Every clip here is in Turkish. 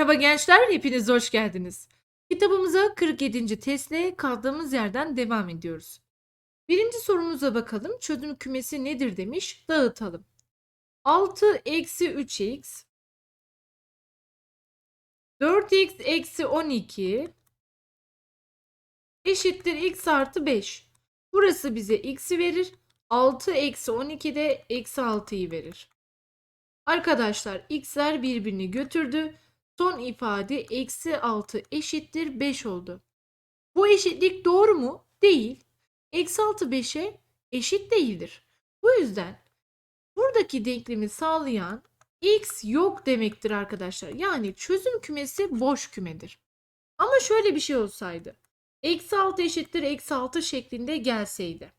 Merhaba gençler, hepiniz hoş geldiniz. Kitabımıza 47. testle kaldığımız yerden devam ediyoruz. Birinci sorumuza bakalım. Çözüm kümesi nedir demiş. Dağıtalım. 6 eksi 3x 4x eksi 12 eşittir x artı 5. Burası bize x'i verir. 6 eksi 12 de eksi 6'yı verir. Arkadaşlar x'ler birbirini götürdü. Son ifade eksi 6 eşittir 5 oldu. Bu eşitlik doğru mu? Değil. Eksi 6 5'e eşit değildir. Bu yüzden buradaki denklemi sağlayan x yok demektir arkadaşlar. Yani çözüm kümesi boş kümedir. Ama şöyle bir şey olsaydı. Eksi 6 eşittir eksi 6 şeklinde gelseydi.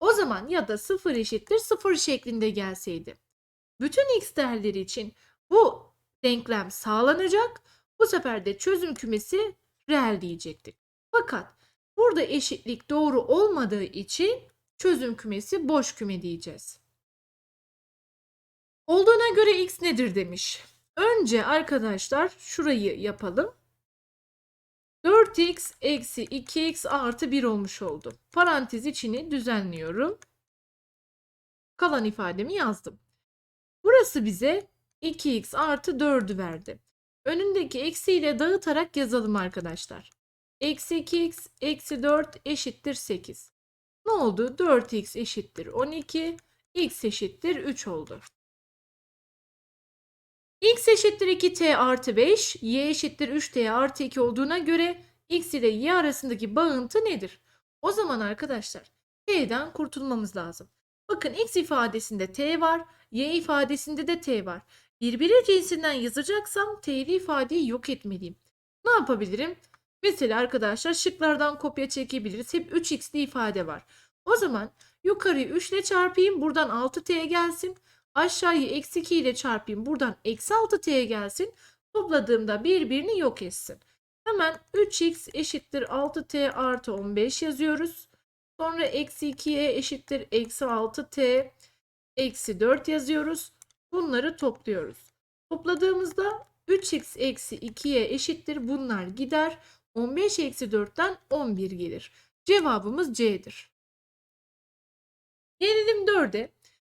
O zaman ya da 0 eşittir 0 şeklinde gelseydi. Bütün x değerleri için bu denklem sağlanacak. Bu sefer de çözüm kümesi reel diyecektik. Fakat burada eşitlik doğru olmadığı için çözüm kümesi boş küme diyeceğiz. Olduğuna göre x nedir demiş. Önce arkadaşlar şurayı yapalım. 4x eksi 2x artı 1 olmuş oldu. Parantez içini düzenliyorum. Kalan ifademi yazdım. Burası bize 2x artı 4'ü verdi. Önündeki eksiyle dağıtarak yazalım arkadaşlar. Eksi 2x eksi 4 eşittir 8. Ne oldu? 4x eşittir 12, x eşittir 3 oldu. x eşittir 2t artı 5, y eşittir 3t artı 2 olduğuna göre x ile y arasındaki bağıntı nedir? O zaman arkadaşlar t'den kurtulmamız lazım. Bakın x ifadesinde t var, y ifadesinde de t var. Birbiri cinsinden yazacaksam t'li ifadeyi yok etmeliyim. Ne yapabilirim? Mesela arkadaşlar şıklardan kopya çekebiliriz. Hep 3x'li ifade var. O zaman yukarıyı 3 ile çarpayım. Buradan 6t gelsin. Aşağıyı eksi 2 ile çarpayım. Buradan eksi 6t gelsin. Topladığımda birbirini yok etsin. Hemen 3x eşittir 6t artı 15 yazıyoruz. Sonra eksi 2'ye eşittir eksi 6t eksi 4 yazıyoruz. Bunları topluyoruz. Topladığımızda 3x eksi 2'ye eşittir. Bunlar gider. 15 eksi 4'ten 11 gelir. Cevabımız C'dir. Gelelim 4'e.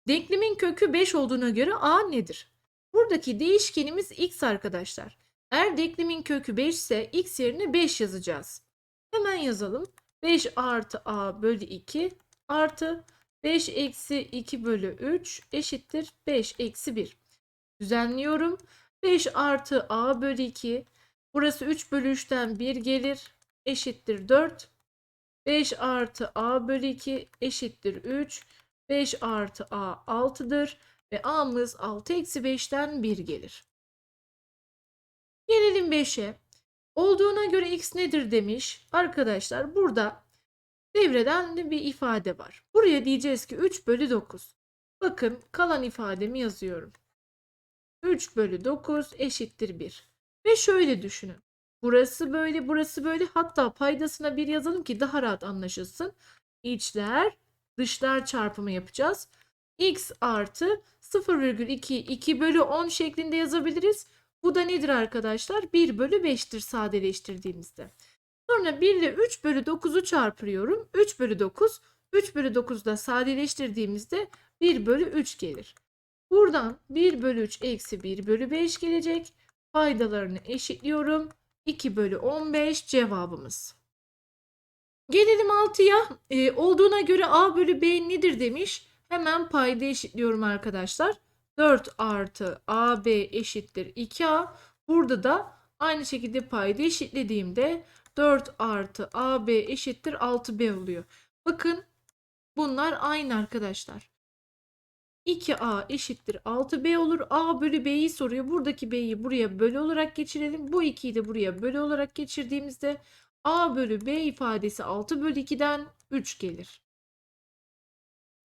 Denklemin kökü 5 olduğuna göre A nedir? Buradaki değişkenimiz x arkadaşlar. Eğer denklemin kökü 5 ise x yerine 5 yazacağız. Hemen yazalım. 5 artı a bölü 2 artı 5 eksi 2 bölü 3 eşittir 5 eksi 1. Düzenliyorum. 5 artı a bölü 2 burası 3 bölü 3'ten 1 gelir eşittir 4. 5 artı a bölü 2 eşittir 3. 5 artı a 6'dır ve a'mız 6 eksi 5'ten 1 gelir. Gelelim 5'e. Olduğuna göre x nedir demiş. Arkadaşlar burada devreden bir ifade var. Buraya diyeceğiz ki 3 bölü 9. Bakın kalan ifademi yazıyorum. 3 bölü 9 eşittir 1. Ve şöyle düşünün. Burası böyle, burası böyle. Hatta paydasına bir yazalım ki daha rahat anlaşılsın. İçler, dışlar çarpımı yapacağız. x artı 0,2 2 bölü 10 şeklinde yazabiliriz. Bu da nedir arkadaşlar? 1 bölü 5'tir sadeleştirdiğimizde. Sonra 1 ile 3 bölü 9'u çarpıyorum. 3 bölü 9. 3 bölü 9'u da sadeleştirdiğimizde 1 bölü 3 gelir. Buradan 1 bölü 3 eksi 1 bölü 5 gelecek. Faydalarını eşitliyorum. 2 bölü 15 cevabımız. Gelelim 6'ya. Ee, olduğuna göre a bölü b nedir demiş. Hemen payda eşitliyorum arkadaşlar. 4 artı AB eşittir 2A. Burada da aynı şekilde payda eşitlediğimde 4 artı AB eşittir 6B oluyor. Bakın bunlar aynı arkadaşlar. 2A eşittir 6B olur. A bölü B'yi soruyor. Buradaki B'yi buraya bölü olarak geçirelim. Bu 2'yi de buraya bölü olarak geçirdiğimizde A bölü B ifadesi 6 bölü 2'den 3 gelir.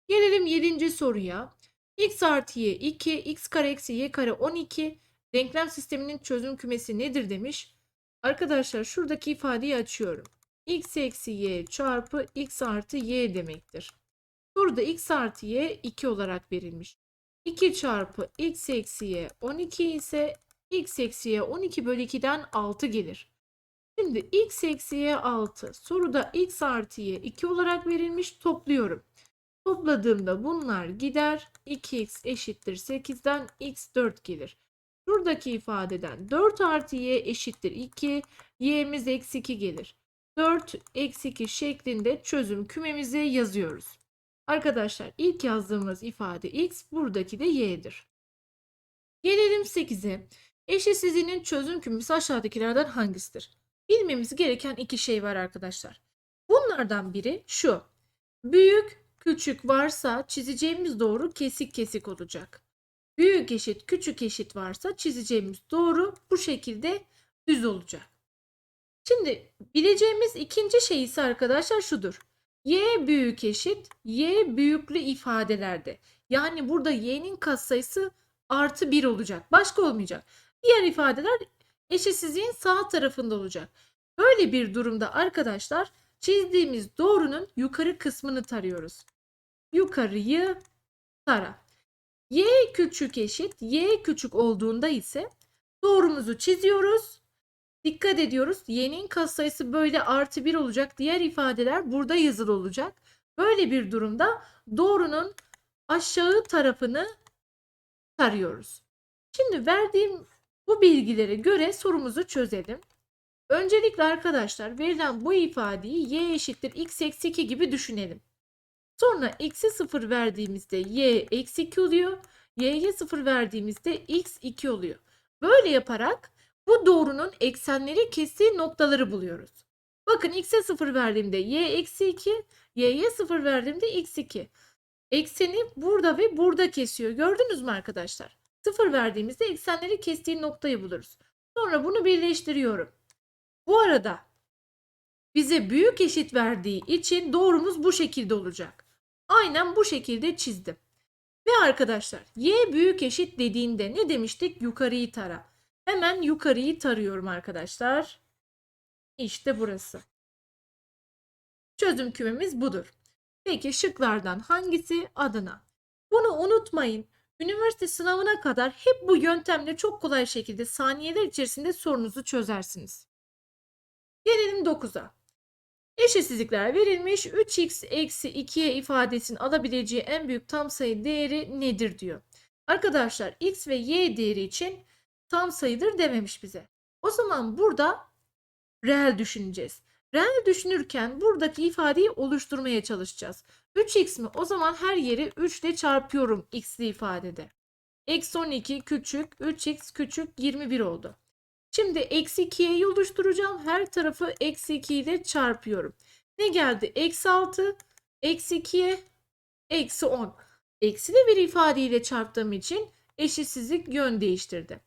Gelelim 7. soruya x artı y 2, x kare eksi y kare 12 denklem sisteminin çözüm kümesi nedir demiş. Arkadaşlar şuradaki ifadeyi açıyorum. X eksi y çarpı x artı y demektir. Burada x artı y 2 olarak verilmiş. 2 çarpı x eksi y 12 ise x eksi y 12 bölü 2'den 6 gelir. Şimdi x eksi y 6. Soruda x artı y 2 olarak verilmiş. Topluyorum. Topladığımda bunlar gider. 2x eşittir 8'den x 4 gelir. Şuradaki ifadeden 4 artı y eşittir 2. y'miz eksi 2 gelir. 4 eksi 2 şeklinde çözüm kümemizi yazıyoruz. Arkadaşlar ilk yazdığımız ifade x buradaki de y'dir. Gelelim 8'e. Eşitsizliğinin çözüm kümesi aşağıdakilerden hangisidir? Bilmemiz gereken iki şey var arkadaşlar. Bunlardan biri şu. Büyük, küçük varsa çizeceğimiz doğru kesik kesik olacak. Büyük eşit, küçük eşit varsa çizeceğimiz doğru bu şekilde düz olacak. Şimdi bileceğimiz ikinci şey ise arkadaşlar şudur. Y büyük eşit, Y büyüklü ifadelerde. Yani burada Y'nin katsayısı artı 1 olacak. Başka olmayacak. Diğer ifadeler eşitsizliğin sağ tarafında olacak. Böyle bir durumda arkadaşlar çizdiğimiz doğrunun yukarı kısmını tarıyoruz. Yukarıyı tara. Y küçük eşit, Y küçük olduğunda ise doğrumuzu çiziyoruz. Dikkat ediyoruz. Y'nin katsayısı böyle artı 1 olacak. Diğer ifadeler burada yazılı olacak. Böyle bir durumda doğrunun aşağı tarafını tarıyoruz. Şimdi verdiğim bu bilgilere göre sorumuzu çözelim. Öncelikle arkadaşlar verilen bu ifadeyi y eşittir x eksi 2 gibi düşünelim. Sonra x'e 0 verdiğimizde y eksi 2 oluyor. y'ye 0 verdiğimizde x 2 oluyor. Böyle yaparak bu doğrunun eksenleri kestiği noktaları buluyoruz. Bakın x'e 0 verdiğimde y eksi 2, y'ye 0 verdiğimde x 2. Ekseni burada ve burada kesiyor. Gördünüz mü arkadaşlar? 0 verdiğimizde eksenleri kestiği noktayı buluruz. Sonra bunu birleştiriyorum. Bu arada bize büyük eşit verdiği için doğrumuz bu şekilde olacak. Aynen bu şekilde çizdim. Ve arkadaşlar y büyük eşit dediğinde ne demiştik? Yukarıyı tara. Hemen yukarıyı tarıyorum arkadaşlar. İşte burası. Çözüm kümemiz budur. Peki şıklardan hangisi Adana? Bunu unutmayın. Üniversite sınavına kadar hep bu yöntemle çok kolay şekilde saniyeler içerisinde sorunuzu çözersiniz. Gelelim 9'a. Eşitsizlikler verilmiş. 3x eksi 2y ifadesinin alabileceği en büyük tam sayı değeri nedir diyor. Arkadaşlar x ve y değeri için tam sayıdır dememiş bize. O zaman burada reel düşüneceğiz. Reel düşünürken buradaki ifadeyi oluşturmaya çalışacağız. 3x mi? O zaman her yeri 3 ile çarpıyorum x'li ifadede. Eksi 12 küçük, 3x küçük 21 oldu. Şimdi eksi 2'yi oluşturacağım. Her tarafı eksi 2 ile çarpıyorum. Ne geldi? Eksi 6, eksi 2'ye, eksi 10. Eksili bir ifadeyle çarptığım için eşitsizlik yön değiştirdi.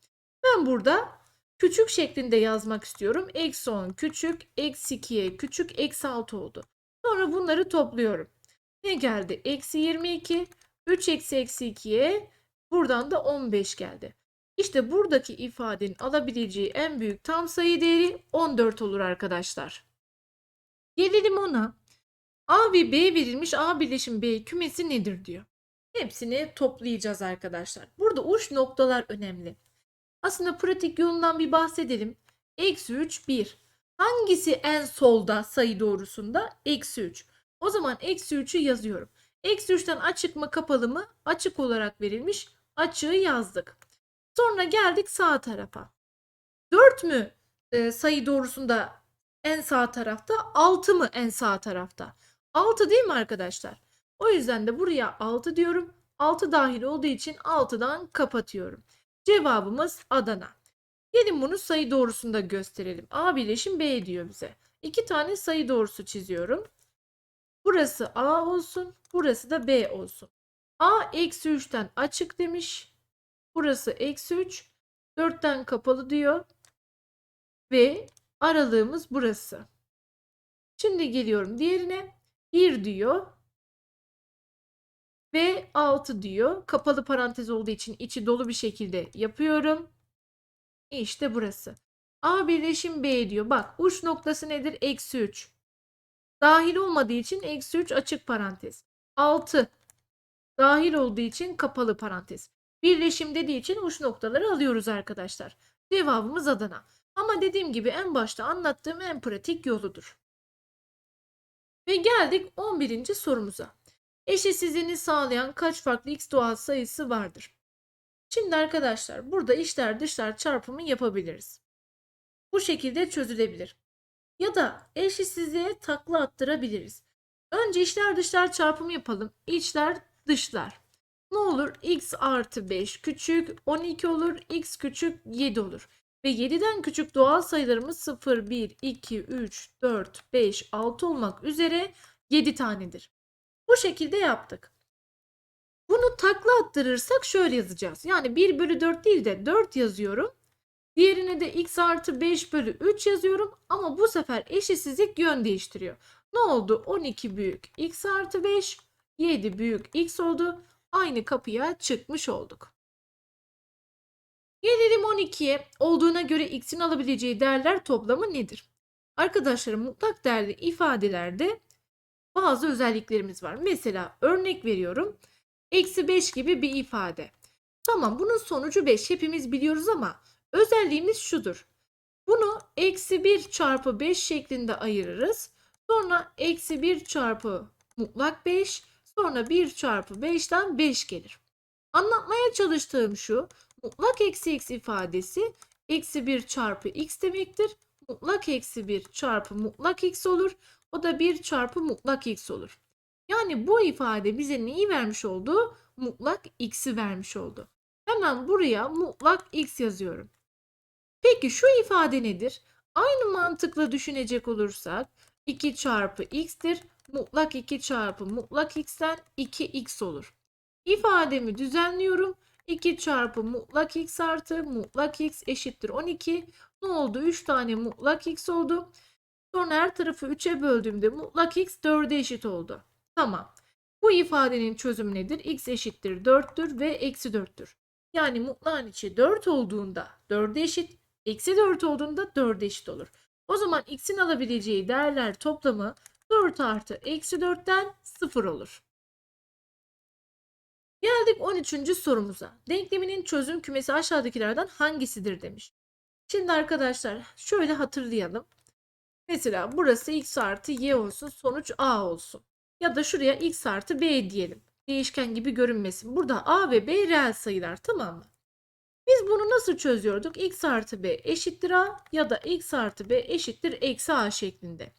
Ben burada küçük şeklinde yazmak istiyorum. Eksi 10 küçük, eksi 2'ye küçük, eksi 6 oldu. Sonra bunları topluyorum. Ne geldi? Eksi 22, 3 eksi eksi 2'ye buradan da 15 geldi. İşte buradaki ifadenin alabileceği en büyük tam sayı değeri 14 olur arkadaşlar. Gelelim ona. A ve B verilmiş A birleşim B kümesi nedir diyor. Hepsini toplayacağız arkadaşlar. Burada uç noktalar önemli. Aslında pratik yolundan bir bahsedelim. Eksi 3 1. Hangisi en solda sayı doğrusunda? Eksi 3. O zaman eksi 3'ü yazıyorum. Eksi 3'ten açık mı kapalı mı? Açık olarak verilmiş. Açığı yazdık. Sonra geldik sağ tarafa. 4 mü e, sayı doğrusunda en sağ tarafta? 6 mı en sağ tarafta? 6 değil mi arkadaşlar? O yüzden de buraya 6 diyorum. 6 dahil olduğu için 6'dan kapatıyorum. Cevabımız Adana. Gelin bunu sayı doğrusunda gösterelim. A birleşim B diyor bize. İki tane sayı doğrusu çiziyorum. Burası A olsun. Burası da B olsun. A eksi 3'ten açık demiş. Burası eksi 3. 4'ten kapalı diyor. Ve aralığımız burası. Şimdi geliyorum diğerine. 1 diyor. Ve 6 diyor. Kapalı parantez olduğu için içi dolu bir şekilde yapıyorum. İşte burası. A birleşim B diyor. Bak uç noktası nedir? Eksi 3. Dahil olmadığı için eksi 3 açık parantez. 6 dahil olduğu için kapalı parantez. Birleşim dediği için uç noktaları alıyoruz arkadaşlar. Cevabımız Adana. Ama dediğim gibi en başta anlattığım en pratik yoludur. Ve geldik 11. sorumuza. Eşitsizliğini sağlayan kaç farklı x doğal sayısı vardır? Şimdi arkadaşlar burada içler dışlar çarpımı yapabiliriz. Bu şekilde çözülebilir. Ya da eşitsizliğe takla attırabiliriz. Önce içler dışlar çarpımı yapalım. İçler dışlar. Ne olur? x artı 5 küçük 12 olur. x küçük 7 olur. Ve 7'den küçük doğal sayılarımız 0, 1, 2, 3, 4, 5, 6 olmak üzere 7 tanedir. Bu şekilde yaptık. Bunu takla attırırsak şöyle yazacağız. Yani 1 bölü 4 değil de 4 yazıyorum. Diğerine de x artı 5 bölü 3 yazıyorum. Ama bu sefer eşitsizlik yön değiştiriyor. Ne oldu? 12 büyük x artı 5, 7 büyük x oldu. Aynı kapıya çıkmış olduk. Gelelim 12'ye. Olduğuna göre x'in alabileceği değerler toplamı nedir? Arkadaşlarım mutlak değerli ifadelerde bazı özelliklerimiz var. Mesela örnek veriyorum. Eksi 5 gibi bir ifade. Tamam bunun sonucu 5 hepimiz biliyoruz ama özelliğimiz şudur. Bunu eksi 1 çarpı 5 şeklinde ayırırız. Sonra eksi 1 çarpı mutlak 5 sonra 1 çarpı 5'ten 5 gelir. Anlatmaya çalıştığım şu mutlak eksi x ifadesi eksi 1 çarpı x demektir. Mutlak eksi 1 çarpı mutlak x olur. O da 1 çarpı mutlak x olur. Yani bu ifade bize neyi vermiş oldu? Mutlak x'i vermiş oldu. Hemen buraya mutlak x yazıyorum. Peki şu ifade nedir? Aynı mantıkla düşünecek olursak 2 çarpı x'tir. Mutlak 2 çarpı mutlak x'ten 2x olur. İfademi düzenliyorum. 2 çarpı mutlak x artı mutlak x eşittir 12. Ne oldu? 3 tane mutlak x oldu. Sonra her tarafı 3'e böldüğümde mutlak x 4'e eşit oldu. Tamam. Bu ifadenin çözümü nedir? x eşittir 4'tür ve eksi 4'tür. Yani mutlağın içi 4 olduğunda 4'e eşit, eksi 4 olduğunda 4'e eşit olur. O zaman x'in alabileceği değerler toplamı 4 artı eksi 4'ten 0 olur. Geldik 13. sorumuza. Denkleminin çözüm kümesi aşağıdakilerden hangisidir demiş. Şimdi arkadaşlar şöyle hatırlayalım. Mesela burası x artı y olsun sonuç a olsun. Ya da şuraya x artı b diyelim. Değişken gibi görünmesin. Burada a ve b reel sayılar tamam mı? Biz bunu nasıl çözüyorduk? x artı b eşittir a ya da x artı b eşittir eksi a şeklinde.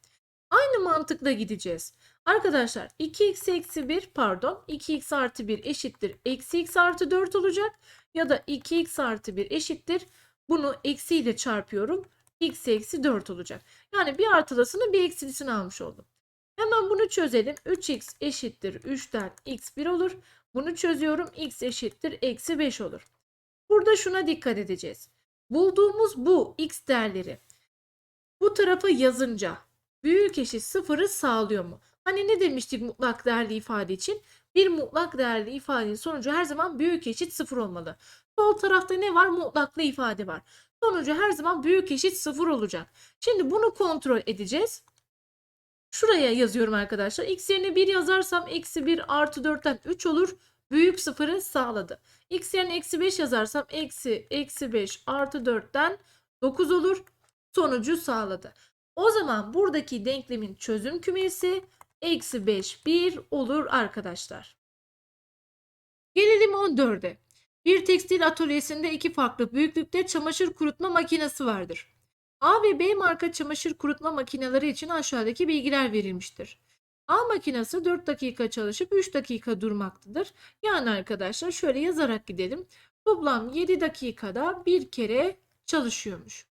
Aynı mantıkla gideceğiz. Arkadaşlar 2x eksi 1 pardon 2x artı 1 eşittir eksi x artı 4 olacak. Ya da 2x artı 1 eşittir bunu eksi ile çarpıyorum. X eksi 4 olacak. Yani bir artılısını bir eksilisini almış oldum. Hemen bunu çözelim. 3x eşittir 3'ten x 1 olur. Bunu çözüyorum. x eşittir eksi 5 olur. Burada şuna dikkat edeceğiz. Bulduğumuz bu x değerleri bu tarafa yazınca büyük eşit sıfırı sağlıyor mu? Hani ne demiştik mutlak değerli ifade için? Bir mutlak değerli ifadenin sonucu her zaman büyük eşit sıfır olmalı. Sol tarafta ne var? Mutlaklı ifade var. Sonucu her zaman büyük eşit sıfır olacak. Şimdi bunu kontrol edeceğiz. Şuraya yazıyorum arkadaşlar. X yerine 1 yazarsam eksi 1 artı 4'ten 3 olur. Büyük sıfırı sağladı. X yerine eksi 5 yazarsam eksi eksi 5 artı 4'ten 9 olur. Sonucu sağladı. O zaman buradaki denklemin çözüm kümesi eksi 5 1 olur arkadaşlar. Gelelim 14'e. Bir tekstil atölyesinde iki farklı büyüklükte çamaşır kurutma makinesi vardır. A ve B marka çamaşır kurutma makineleri için aşağıdaki bilgiler verilmiştir. A makinesi 4 dakika çalışıp 3 dakika durmaktadır. Yani arkadaşlar şöyle yazarak gidelim. Toplam 7 dakikada bir kere çalışıyormuş.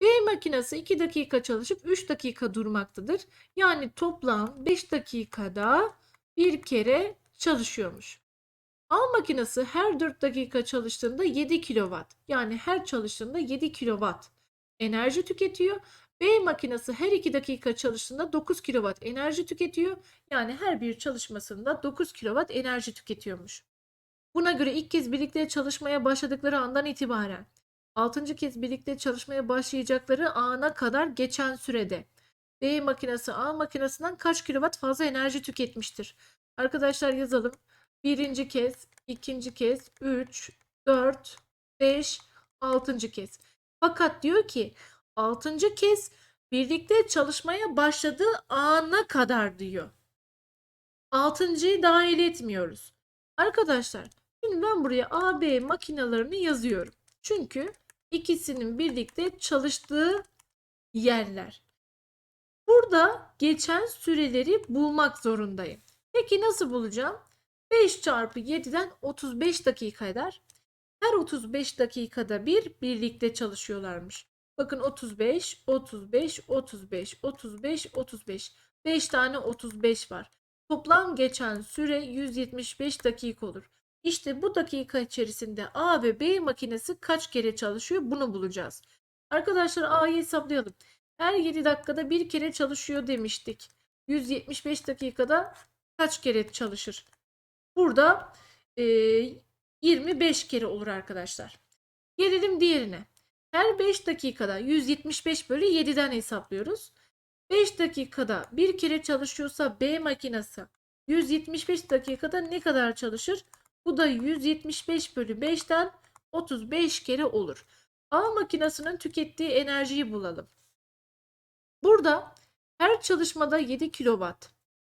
B makinesi 2 dakika çalışıp 3 dakika durmaktadır. Yani toplam 5 dakikada bir kere çalışıyormuş. A makinesi her 4 dakika çalıştığında 7 kW yani her çalıştığında 7 kW enerji tüketiyor. B makinesi her 2 dakika çalıştığında 9 kW enerji tüketiyor. Yani her bir çalışmasında 9 kW enerji tüketiyormuş. Buna göre ilk kez birlikte çalışmaya başladıkları andan itibaren 6. kez birlikte çalışmaya başlayacakları ana kadar geçen sürede B makinesi A makinesinden kaç kilowatt fazla enerji tüketmiştir? Arkadaşlar yazalım. Birinci kez, ikinci kez, 3, 4, 5, altıncı kez. Fakat diyor ki 6. kez birlikte çalışmaya başladığı ana kadar diyor. 6.'yı dahil etmiyoruz. Arkadaşlar şimdi ben buraya AB makinalarını yazıyorum. Çünkü ikisinin birlikte çalıştığı yerler. Burada geçen süreleri bulmak zorundayım. Peki nasıl bulacağım? 5 çarpı 7'den 35 dakika eder. Her 35 dakikada bir birlikte çalışıyorlarmış. Bakın 35, 35, 35, 35, 35. 5 tane 35 var. Toplam geçen süre 175 dakika olur. İşte bu dakika içerisinde A ve B makinesi kaç kere çalışıyor bunu bulacağız. Arkadaşlar A'yı hesaplayalım. Her 7 dakikada bir kere çalışıyor demiştik. 175 dakikada kaç kere çalışır? Burada e, 25 kere olur arkadaşlar. Gelelim diğerine. Her 5 dakikada 175 bölü 7'den hesaplıyoruz. 5 dakikada bir kere çalışıyorsa B makinesi 175 dakikada ne kadar çalışır? Bu da 175 bölü 5'ten 35 kere olur. A makinesinin tükettiği enerjiyi bulalım. Burada her çalışmada 7 kilowatt.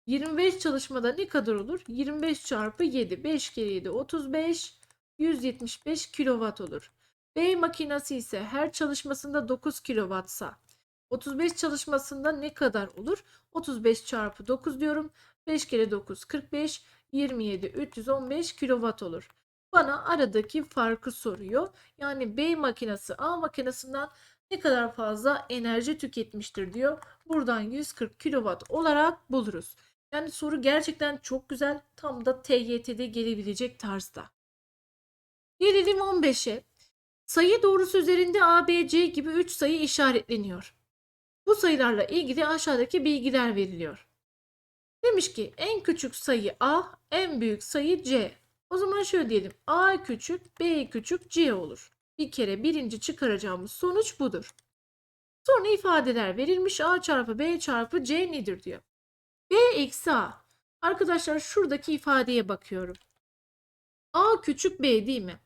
25 çalışmada ne kadar olur? 25 çarpı 7. 5 kere 7 35. 175 kilowatt olur. B makinesi ise her çalışmasında 9 kilowattsa 35 çalışmasında ne kadar olur? 35 çarpı 9 diyorum. 5 kere 9 45. 27 315 kilowatt olur. Bana aradaki farkı soruyor. Yani B makinesi A makinesinden ne kadar fazla enerji tüketmiştir diyor. Buradan 140 kilowatt olarak buluruz. Yani soru gerçekten çok güzel. Tam da TYT'de gelebilecek tarzda. Gelelim 15'e. Sayı doğrusu üzerinde A, B, C gibi 3 sayı işaretleniyor. Bu sayılarla ilgili aşağıdaki bilgiler veriliyor. Demiş ki en küçük sayı A, en büyük sayı C. O zaman şöyle diyelim. A küçük, B küçük, C olur. Bir kere birinci çıkaracağımız sonuç budur. Sonra ifadeler verilmiş. A çarpı B çarpı C nedir diyor. B eksi A. Arkadaşlar şuradaki ifadeye bakıyorum. A küçük B değil mi?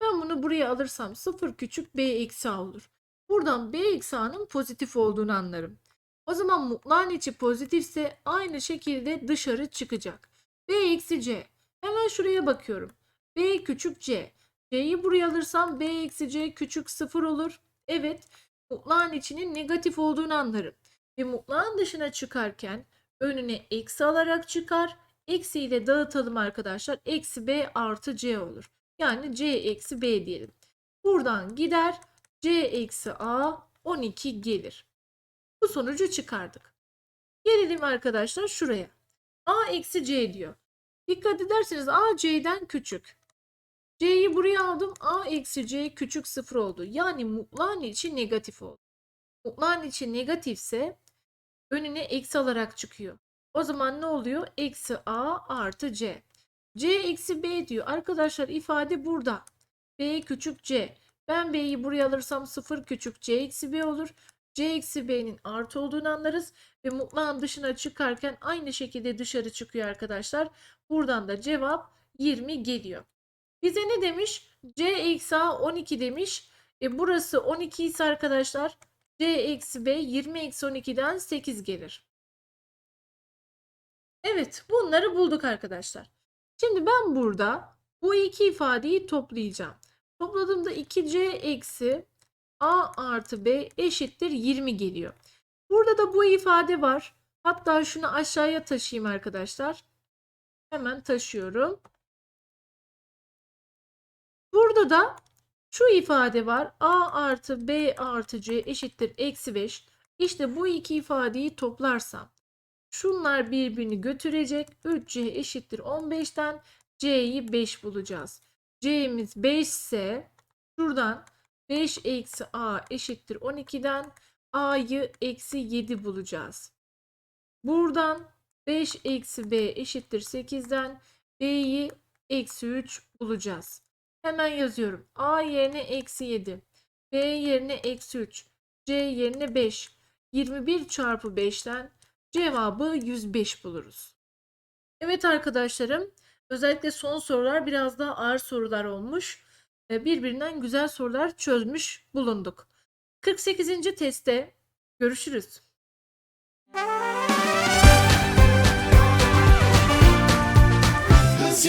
Ben bunu buraya alırsam 0 küçük B eksi A olur. Buradan B eksi A'nın pozitif olduğunu anlarım. O zaman mutlağın içi pozitifse aynı şekilde dışarı çıkacak. B eksi C. Hemen şuraya bakıyorum. B küçük C. C'yi buraya alırsam B eksi C küçük 0 olur. Evet mutlağın içinin negatif olduğunu anlarım. Ve mutlağın dışına çıkarken önüne eksi alarak çıkar. Eksi ile dağıtalım arkadaşlar. Eksi B artı C olur. Yani C eksi B diyelim. Buradan gider. C eksi A 12 gelir. Bu sonucu çıkardık. Gelelim arkadaşlar şuraya. A eksi C diyor. Dikkat ederseniz A C'den küçük. C'yi buraya aldım. A eksi C küçük sıfır oldu. Yani mutlağın içi negatif oldu. Mutlağın içi negatifse önüne eksi alarak çıkıyor. O zaman ne oluyor? Eksi A artı C. C eksi B diyor. Arkadaşlar ifade burada. B küçük C. Ben B'yi buraya alırsam 0 küçük C eksi B olur. C eksi B'nin artı olduğunu anlarız. Ve mutlağın dışına çıkarken aynı şekilde dışarı çıkıyor arkadaşlar. Buradan da cevap 20 geliyor. Bize ne demiş? C eksi A 12 demiş. E burası 12 ise arkadaşlar C eksi B 20 eksi 12'den 8 gelir. Evet bunları bulduk arkadaşlar. Şimdi ben burada bu iki ifadeyi toplayacağım. Topladığımda 2C eksi A artı B eşittir 20 geliyor. Burada da bu ifade var. Hatta şunu aşağıya taşıyayım arkadaşlar. Hemen taşıyorum. Burada da şu ifade var. A artı B artı C eşittir eksi 5. İşte bu iki ifadeyi toplarsam şunlar birbirini götürecek. 3C eşittir 15'ten C'yi 5 bulacağız. C'miz 5 ise şuradan 5 eksi A eşittir 12'den A'yı eksi 7 bulacağız. Buradan 5 eksi B eşittir 8'den B'yi eksi 3 bulacağız. Hemen yazıyorum. A yerine eksi 7. B yerine eksi 3. C yerine 5. 21 çarpı 5'ten cevabı 105 buluruz. Evet arkadaşlarım. Özellikle son sorular biraz daha ağır sorular olmuş. Birbirinden güzel sorular çözmüş bulunduk. 48. testte görüşürüz. Hız